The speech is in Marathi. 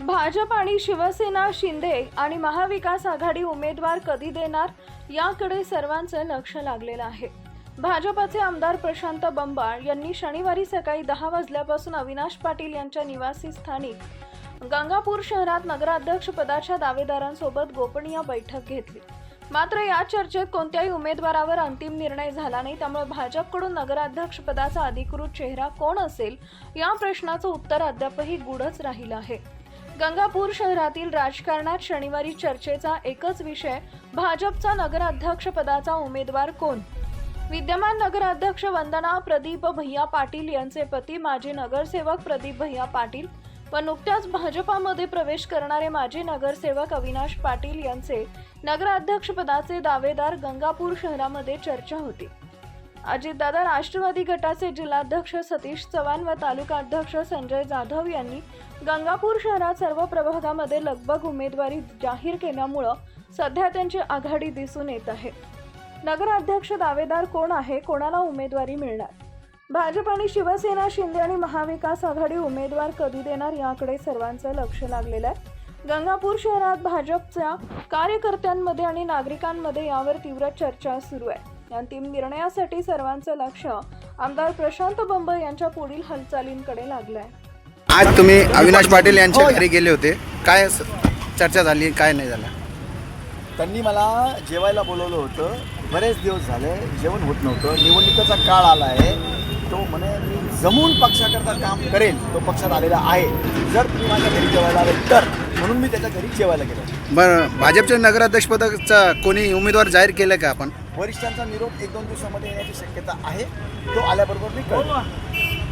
भाजप आणि शिवसेना शिंदे आणि महाविकास आघाडी उमेदवार कधी देणार? याकडे सर्वांचं लक्ष लागलेलं आहे. भाजपाचे आमदार प्रशांत बंबाळ यांनी शनिवारी सकाळी दहा वाजल्यापासून अविनाश पाटील यांच्या निवासी स्थानिक गंगापूर शहरात नगराध्यक्ष पदाच्या दावेदारांसोबत गोपनीय बैठक घेतली. मात्र या चर्चेत कोणत्याही उमेदवारावर अंतिम निर्णय झाला नाही. त्यामुळे भाजपकडून नगराध्यक्ष पदाचा अधिकृत चेहरा कोण असेल? या प्रश्नाचं उत्तर अद्यापही गूढच राहिलं आहे. गंगापूर शहरातील राजकारणात शनिवारी चर्चेचा एकच विषय भाजपचा नगराध्यक्ष पदाचा उमेदवार कोण? विद्यमान नगराध्यक्ष वंदना प्रदीप भैया पाटील यांचे पती माजी नगरसेवक प्रदीप भैया पाटील व नुकत्याच भाजपामध्ये प्रवेश करणारे माजी नगरसेवक अविनाश पाटील यांचे नगराध्यक्षपदाचे दावेदार गंगापूर शहरामध्ये चर्चा होती. अजितदादा राष्ट्रवादी गटाचे जिल्हाध्यक्ष सतीश चव्हाण व तालुकाध्यक्ष संजय जाधव यांनी गंगापूर शहरात सर्व प्रभागामध्ये लगबग उमेदवारी जाहीर केल्यामुळं सध्या त्यांची आघाडी दिसून येत आहे. नगराध्यक्ष दावेदार कोण आहे? कोणाला उमेदवारी मिळणार? भाजप आणि शिवसेना शिंदे आणि महाविकास आघाडी उमेदवार कधी देणार याकडे सर्वांचं लक्ष लागलेलं आहे. गंगापूर शहरात भाजपच्या कार्यकर्त्यांमध्ये आणि नागरिकांमध्ये यावर तीव्र चर्चा सुरू आहे. अंतिम निर्णयासाठी सर्वांचं लक्ष आमदार प्रशांत बंब यांच्या पुढील हालचालींकडे लागलं आहे आज तुम्ही अविनाश पाटील यांच्या घरी गेले होते. काय चर्चा झाली काय नाही झालं? त्यांनी मला जेवायला बोलवलं होतं. बरेच दिवस झाले जेवण होत नव्हतं. निवडणुकीचा काळ आला आहे. तो म्हणे मी जमून पक्षाकरता काम करेल तो पक्षात आलेला आहे. जर तुम्ही माझ्या घरी जेवायला आले तर म्हणून मी त्याच्या घरी जेवायला गेलो. बरं भाजपच्या नगराध्यक्षपदाचा कोणी उमेदवार जाहीर केलं का आपण? वरिष्ठांचा निरोप एक दोन दिवसामध्ये येण्याची शक्यता आहे. तो आल्याबरोबर मी कळेल